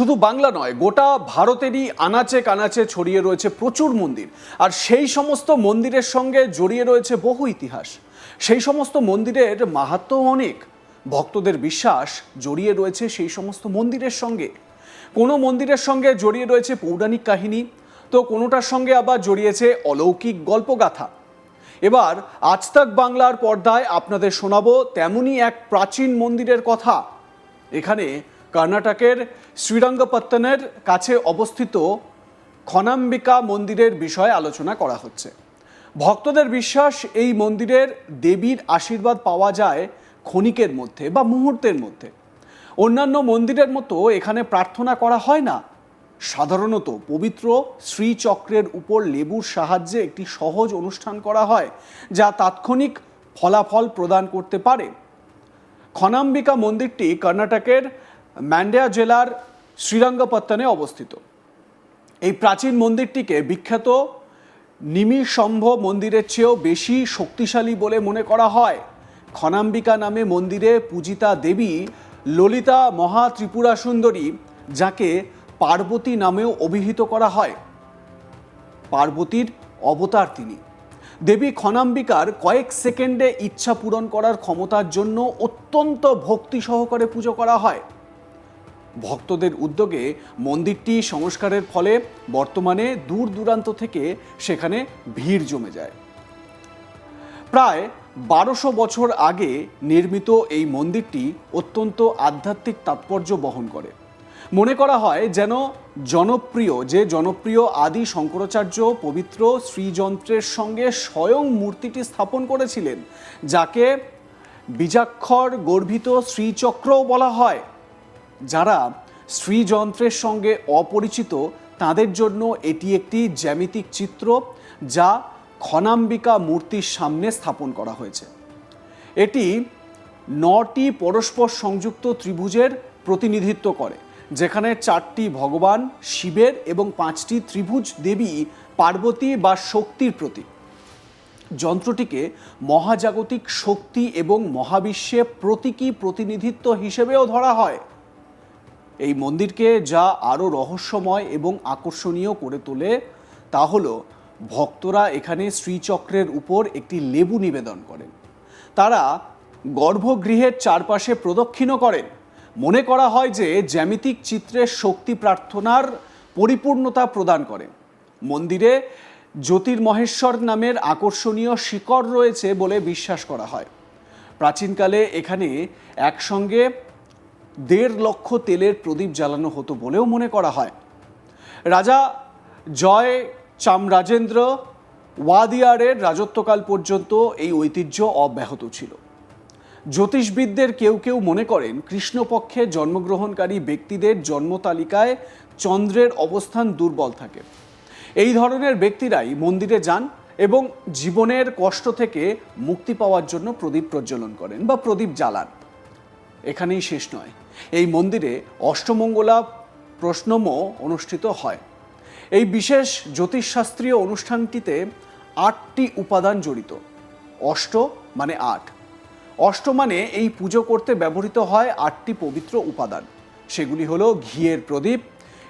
শুধু বাংলা নয়, গোটা ভারতেরই আনাচে কানাচে ছড়িয়ে রয়েছে প্রচুর মন্দির। আর সেই সমস্ত মন্দিরের সঙ্গে জড়িয়ে রয়েছে বহু ইতিহাস। সেই সমস্ত মন্দিরের মাহাত্ম অনেক। ভক্তদের বিশ্বাস জড়িয়ে রয়েছে সেই সমস্ত মন্দিরের সঙ্গে। কোনো মন্দিরের সঙ্গে জড়িয়ে রয়েছে পৌরাণিক কাহিনী, তো কোনোটার সঙ্গে আবার জড়িয়েছে অলৌকিক গল্পগাথা। এবার আজ তাক বাংলার পর্দায় আপনাদের শোনাবো তেমনই এক প্রাচীন মন্দিরের কথা। এখানে কর্ণাটকের শ্রীরঙ্গপত্তনের কাছে অবস্থিত খনাম্বিকা মন্দিরের বিষয়ে আলোচনা করা হচ্ছে। ভক্তদের বিশ্বাস, এই মন্দিরের দেবীর আশীর্বাদ পাওয়া যায় ক্ষণিকের মধ্যে বা মুহূর্তের মধ্যে। অন্যান্য মন্দিরের মতো এখানে প্রার্থনা করা হয় না। সাধারণত পবিত্র শ্রীচক্রের উপর লেবুর সাহায্যে একটি সহজ অনুষ্ঠান করা হয়, যা তাৎক্ষণিক ফলাফল প্রদান করতে পারে। খনাম্বিকা মন্দিরটি কর্ণাটকের ম্যান্ডেয়া জেলার শ্রীরঙ্গপত্তনে অবস্থিত। এই প্রাচীন মন্দিরটিকে বিখ্যাত নিমিষম্ভ মন্দিরের চেয়েও বেশি শক্তিশালী বলে মনে করা হয়। খনাম্বিকা নামে মন্দিরে পূজিতা দেবী ললিতা মহা ত্রিপুরা সুন্দরী যাকে পার্বতী নামেও অভিহিত করা হয়। পার্বতীর অবতার তিনি। দেবী খনাম্বিকার কয়েক সেকেন্ডে ইচ্ছা পূরণ করার ক্ষমতার জন্য অত্যন্ত ভক্তি সহকারে পুজো করা হয়। ভক্তদের উদ্যোগে মন্দিরটি সংস্কারের ফলে বর্তমানে দূর দূরান্ত থেকে সেখানে ভিড় জমে যায়। প্রায় বারোশো বছর আগে নির্মিত এই মন্দিরটি অত্যন্ত আধ্যাত্মিক তাৎপর্য বহন করে। মনে করা হয় যেন জনপ্রিয়, যে জনপ্রিয় আদি শঙ্করাচার্য পবিত্র শ্রীযন্ত্রের সঙ্গে স্বয়ং মূর্তিটি স্থাপন করেছিলেন, যাকে বীজাক্ষর গর্ভিত শ্রীচক্রও বলা হয়। যারা শ্রীযন্ত্রের সঙ্গে অপরিচিত, তাদের জন্য এটি একটি জ্যামিতিক চিত্র যা খনাম্বিকা মূর্তির সামনে স্থাপন করা হয়েছে। এটি নটি পরস্পর সংযুক্ত ত্রিভুজের প্রতিনিধিত্ব করে, যেখানে চারটি ভগবান, শিবের এবং পাঁচটি ত্রিভুজ দেবী, পার্বতী বা শক্তির প্রতীক। যন্ত্রটিকে মহাজাগতিক শক্তি এবং মহাবিশ্বে প্রতীকী প্রতিনিধিত্ব হিসেবেও ধরা হয়। এই মন্দিরকে যা আরও রহস্যময় এবং আকর্ষণীয় করে তোলে, তা হলো ভক্তরা এখানে শ্রীচক্রের উপর একটি লেবু নিবেদন করেন। তারা গর্ভগৃহের চারপাশে প্রদক্ষিণও করেন। মনে করা হয় যে জ্যামিতিক চিত্রের শক্তি প্রার্থনার পরিপূর্ণতা প্রদান করে। মন্দিরে জ্যোতির্মহেশ্বর নামের আকর্ষণীয় শিকড় রয়েছে বলে বিশ্বাস করা হয়। প্রাচীনকালে এখানে একসঙ্গে দেড় লক্ষ তেলের প্রদীপ জ্বালানো হতো বলেও মনে করা হয়। রাজা জয় চামরাজেন্দ্র ওয়াদিয়ারের রাজত্বকাল পর্যন্ত এই ঐতিহ্য অব্যাহত ছিল। জ্যোতিষবিদদের কেউ কেউ মনে করেন, কৃষ্ণপক্ষে জন্মগ্রহণকারী ব্যক্তিদের জন্ম তালিকায় চন্দ্রের অবস্থান দুর্বল থাকে। এই ধরনের ব্যক্তিরাই মন্দিরে যান এবং জীবনের কষ্ট থেকে মুক্তি পাওয়ার জন্য প্রদীপ প্রজ্বলন করেন বা প্রদীপ জ্বালান। এখানেই শেষ নয়। এই মন্দিরে অষ্টমঙ্গলা প্রশ্নমও অনুষ্ঠিত হয়। এই বিশেষ জ্যোতিষশাস্ত্রীয় অনুষ্ঠানটিতে আটটি উপাদান জড়িত। অষ্ট মানে আট। অষ্ট মানে এই পুজো করতে ব্যবহৃত হয় আটটি পবিত্র উপাদান। সেগুলি হলো ঘিয়ের প্রদীপ,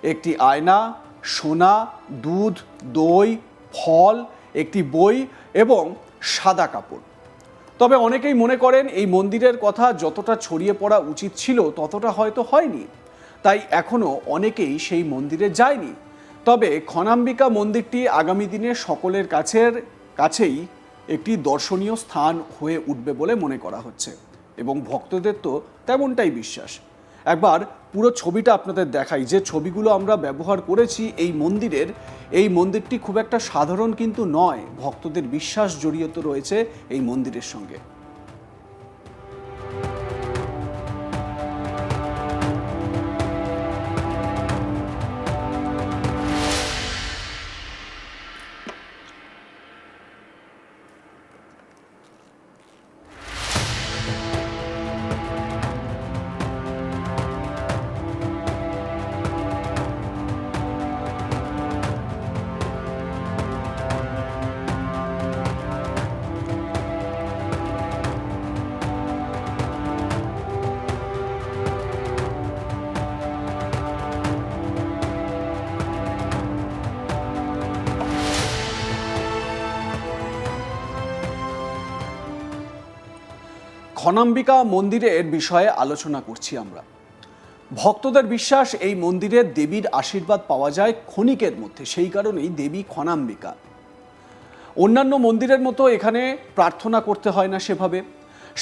একটি আয়না, সোনা, দুধ, দই, ফল, একটি বই এবং সাদা কাপড়। তবে অনেকেই মনে করেন এই মন্দিরের কথা যতটা ছড়িয়ে পড়া উচিত ছিল ততটা হয়তো হয়নি। তাই এখনও অনেকেই সেই মন্দিরে যায়নি। তবে খনাম্বিকা মন্দিরটি আগামী দিনে সকলের কাছের কাছেই একটি দর্শনীয় স্থান হয়ে উঠবে বলে মনে করা হচ্ছে। এবং ভক্তদের তো তেমনটাই বিশ্বাস। একবার পুরো ছবিটা আপনাদের দেখাই। যে ছবিগুলো আমরা ব্যবহার করেছি এই মন্দিরের, এই মন্দিরটি খুব একটা সাধারণ কিন্তু নয়। ভক্তদের বিশ্বাস জড়িত রয়েছে এই মন্দিরের সঙ্গে। খনাম্বিকা মন্দিরের বিষয়ে আলোচনা করছি আমরা। ভক্তদের বিশ্বাস, এই মন্দিরে দেবীর আশীর্বাদ পাওয়া যায় ক্ষণিকের মধ্যে, সেই কারণেই দেবী খনাম্বিকা। অন্যান্য মন্দিরের মতো এখানে প্রার্থনা করতে হয় না সেভাবে।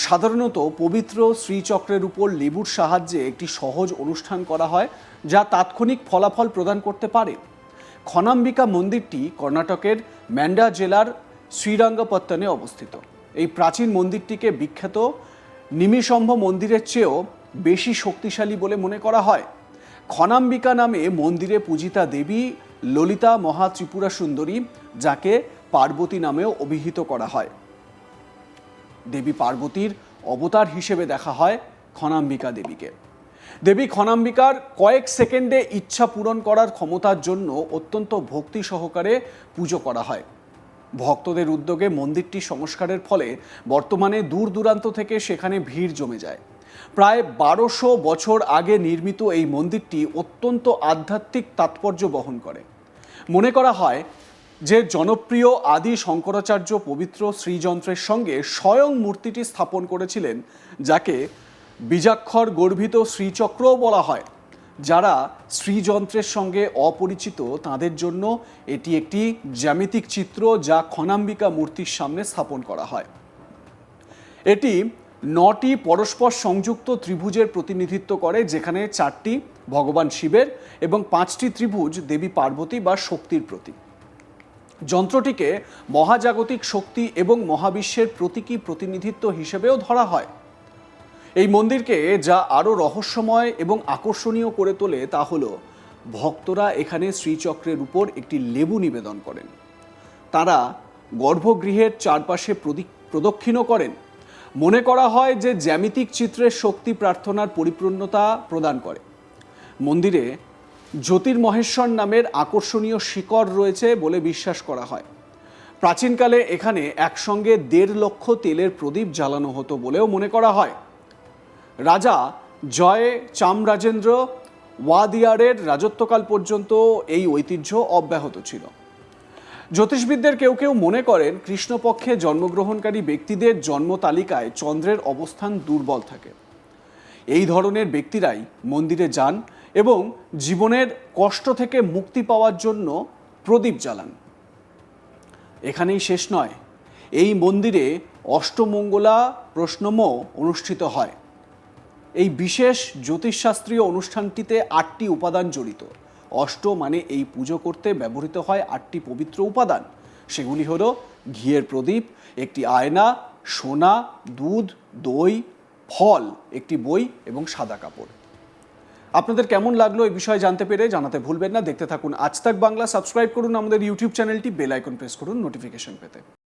সাধারণত পবিত্র শ্রীচক্রের উপর লেবুর সাহায্যে একটি সহজ অনুষ্ঠান করা হয়, যা তাৎক্ষণিক ফলাফল প্রদান করতে পারে। খনাম্বিকা মন্দিরটি কর্ণাটকের ম্যান্ডা জেলার শ্রীরঙ্গপত্তনে অবস্থিত। এই প্রাচীন মন্দিরটিকে বিখ্যাত নিমিষম্ভ মন্দিরের চেয়েও বেশি শক্তিশালী বলে মনে করা হয়। খনাম্বিকা নামে মন্দিরে পূজিতা দেবী, ললিতা মহা ত্রিপুরা সুন্দরী, যাকে পার্বতী নামেও অভিহিত করা হয়। দেবী পার্বতীর অবতার হিসেবে দেখা হয় খনাম্বিকা দেবীকে। দেবী খনাম্বিকার কয়েক সেকেন্ডে ইচ্ছা পূরণ করার ক্ষমতার জন্য অত্যন্ত ভক্তি সহকারে পুজো করা হয়। ভক্তদের উদ্যোগে মন্দিরটি সংস্কারের ফলে বর্তমানে দূর দূরান্ত থেকে সেখানে ভিড় জমে যায়। প্রায় বারোশো বছর আগে নির্মিত এই মন্দিরটি অত্যন্ত আধ্যাত্মিক তাৎপর্য বহন করে। মনে করা হয় যে জনপ্রিয় আদি শঙ্করাচার্য পবিত্র শ্রীযন্ত্রের সঙ্গে স্বয়ং মূর্তিটি স্থাপন করেছিলেন, যাকে বীজাক্ষর গর্ভিত শ্রীচক্রও বলা হয়। যারা শ্রীযন্ত্রের সঙ্গে অপরিচিত, তাদের জন্য এটি একটি জ্যামিতিক চিত্র যা খনাম্বিকা মূর্তির সামনে স্থাপন করা হয়। এটি নটি পরস্পর সংযুক্ত ত্রিভুজের প্রতিনিধিত্ব করে, যেখানে চারটি ভগবান শিবের এবং পাঁচটি ত্রিভুজ দেবী পার্বতী বা শক্তির প্রতীক। যন্ত্রটিকে মহাজাগতিক শক্তি এবং মহাবিশ্বের প্রতীকী প্রতিনিধিত্ব হিসেবেও ধরা হয়। এই মন্দিরকে যা আরও রহস্যময় এবং আকর্ষণীয় করে তোলে তা হল, ভক্তরা এখানে শ্রীচক্রের উপর একটি লেবু নিবেদন করেন। তারা গর্ভগৃহের চারপাশে প্রদিক- প্রদক্ষিণও করেন। মনে করা হয় যে জ্যামিতিক চিত্রের শক্তি প্রার্থনার পরিপূর্ণতা প্রদান করে। মন্দিরে জ্যোতির্মহেশ্বর নামের আকর্ষণীয় শিকড় রয়েছে বলে বিশ্বাস করা হয়। প্রাচীনকালে এখানে একসঙ্গে দেড় লক্ষ তেলের প্রদীপ জ্বালানো হতো বলেও মনে করা হয়। রাজা জয় চামরাজেন্দ্র ওয়াদিয়ারের রাজত্বকাল পর্যন্ত এই ঐতিহ্য অব্যাহত ছিল। জ্যোতিষবিদদের কেউ কেউ মনে করেন কৃষ্ণপক্ষে জন্মগ্রহণকারী ব্যক্তিদের জন্ম তালিকায় চন্দ্রের অবস্থান দুর্বল থাকে। এই ধরনের ব্যক্তিরাই মন্দিরে যান এবং জীবনের কষ্ট থেকে মুক্তি পাওয়ার জন্য প্রদীপ জ্বালান। এখানেই শেষ নয়, এই মন্দিরে অষ্টমঙ্গলা প্রশ্নমও অনুষ্ঠিত হয়। এই বিশেষ জ্যোতিষশাস্ত্রীয় অনুষ্ঠানটিতে আটটি উপাদান জড়িত। অষ্ট মানে এই পুজো করতে ব্যবহৃত হয় আটটি পবিত্র উপাদান। সেগুলি হল ঘিয়ের প্রদীপ, একটি আয়না, সোনা, দুধ, দই, ফল, একটি বই এবং সাদা কাপড়। আপনাদের কেমন লাগল এই বিষয়ে জানতে পেরে জানাতে ভুলবেন না। দেখতে থাকুন আজ তাক বাংলা, সাবস্ক্রাইব করুন আমাদের ইউটিউব চ্যানেলটি, বেল আইকন প্রেস করুন নোটিফিকেশন পেতে।